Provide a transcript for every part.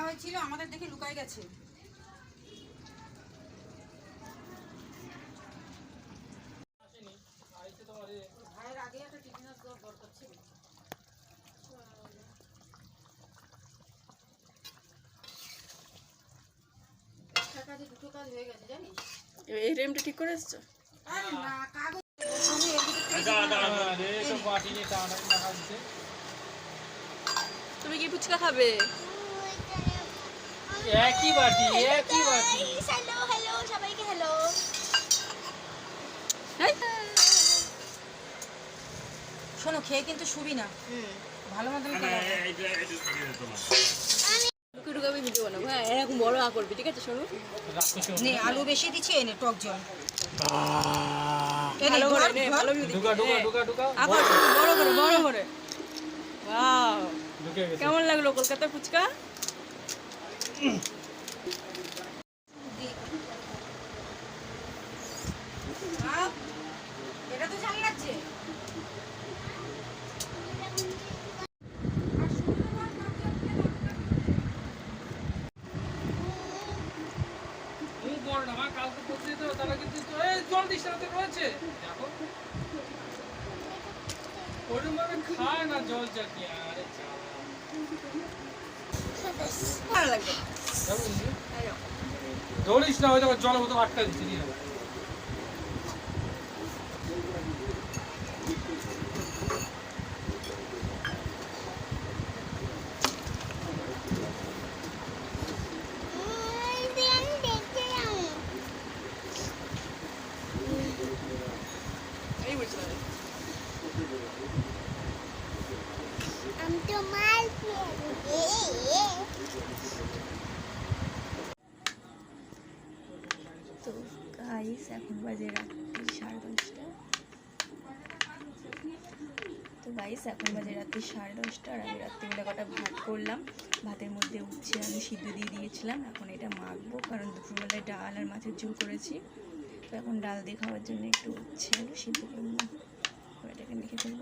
রাখা হয়েছিল আমাদের দেখে লুকায় গেছে। ভাইয়ের আগে একটা টিফিনের দরকার ছিল দুটো কাজ হয়ে গেছে জানিস? এই রেমটা ঠিক করে এসছো? আরে না কাগজ তুমি কি ফুচকা খাবে? একই বাটি একই বাটি। হ্যালো হ্যালো সবাইকে হ্যালো হ্যাঁ শোনো খেয়ে কিন্তু শুবি না। ভালো আমি ভিডিও বানাবো। হ্যাঁ এরকম বড় আ করবি ঠিক আছে শোনো? নে আলু বেশি দিচ্ছি এনে টক জল। কেমন লাগল কলকাতার ফুচকা? রয়েছে দেখো ওরকম ভাবে খায় না জল চাকি আরে চালা। ভালো লাগবে। ধরিস না দেখো জল মতো আটকা দিচ্ছি গাইস এখন বাজে রাত্রি সাড়ে দশটা। তো গাইস এখন বাজে রাত্রি সাড়ে দশটা আর আমি রাত্রিবেলা কটা ভাত করলাম। ভাতের মধ্যে উচ্ছে আমি সিদ্ধ দিয়ে দিয়েছিলাম। এখন এটা মাখবো কারণ দুপুরবেলায় ডাল আর মাছের ঝোল করেছি। তো এখন ডাল দিয়ে খাওয়ার জন্য একটু উচ্ছে আলু সিদ্ধ করব। এটাকে মেখে ফেলব।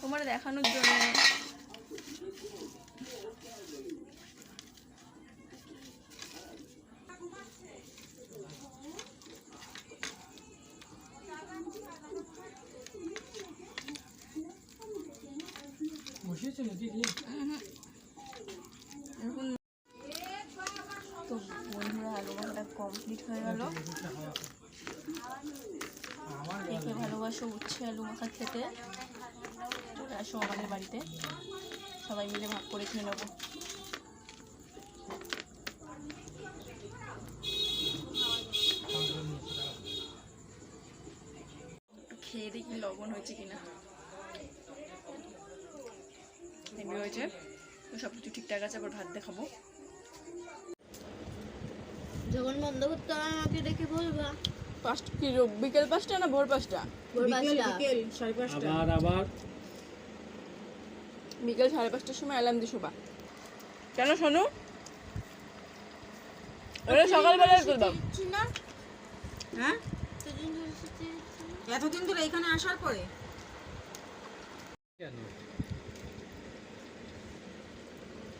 তোমার দেখানোর জন্য বসিয়েছে নাকি তো বন্ধুরা আলু কমপ্লিট হয়ে ভালোবাসো উচ্ছে আলু মাখা খেতে আসো আমাদের বাড়িতে। সবাই মিলে ভাগ করে খেয়ে নেব। খেয়ে দেখি লবণ হয়েছে কিনা। হেভি হয়েছে। তো সব কিছু ঠিকঠাক আছে আবার ভাত দেখাবো। যখন বন্ধ করতে হবে আমাকে দেখে বলবা। পাঁচটা কি বিকেল পাঁচটা না ভোর পাঁচটা? ভোর বিকেল পাঁচটা বিকেল সাড়ে পাঁচটা। আবার আবার। বিকেল সাড়ে পাঁচটার সময় অ্যালার্ম দিয়ে শোবা। কেন শোনো? সকালবেলায় হ্যাঁ। এতদিন ধরে এখানে আসার পরে?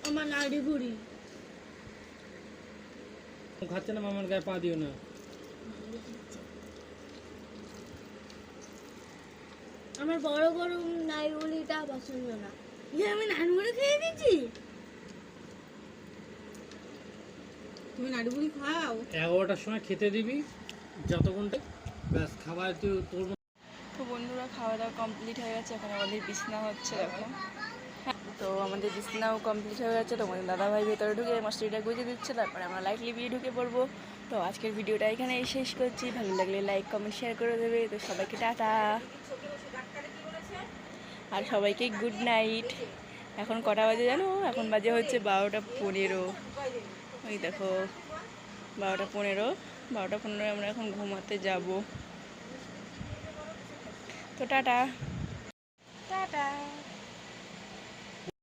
আমার নাড়ি বুড়ি। খাচ্ছে না মামার গায়ে পা দিও না। আমার বড় বড় নাই বুড়িটা পছন্দ না। আমি নাড়ি বুড়ি খেয়ে দিচ্ছি তুমি নাড়ু বুড়ি খাও। এগারোটার সময় খেতে দিবি যতক্ষণটা ব্যাস খাবার তুই তোর তো বন্ধুরা খাওয়া দাওয়া কমপ্লিট হয়ে গেছে এখন আমাদের বিছনা হচ্ছে দেখো। হ্যাঁ, তো আমাদের বিছনাও কমপ্লিট হয়ে গেছে তোমাদের দাদাভাই ভেতরে ঢুকে মশারিটা গুঁজে দিচ্ছে তারপরে আমরা লাইটলি বিয়ে ঢুকে পড়ব। তো আজকের ভিডিওটা এখানেই শেষ করছি ভালো লাগলে লাইক কমেন্ট শেয়ার করে দেবে। তো সবাইকে টাটা। আর সবাইকে গুড নাইট। এখন কটা বাজে জানো? এখন বাজে হচ্ছে বারোটা পনেরো। ওই দেখো, বারোটা পনেরো। বারোটা পনেরো আমরা এখন ঘুমাতে যাব। তো টাটা। টাটা।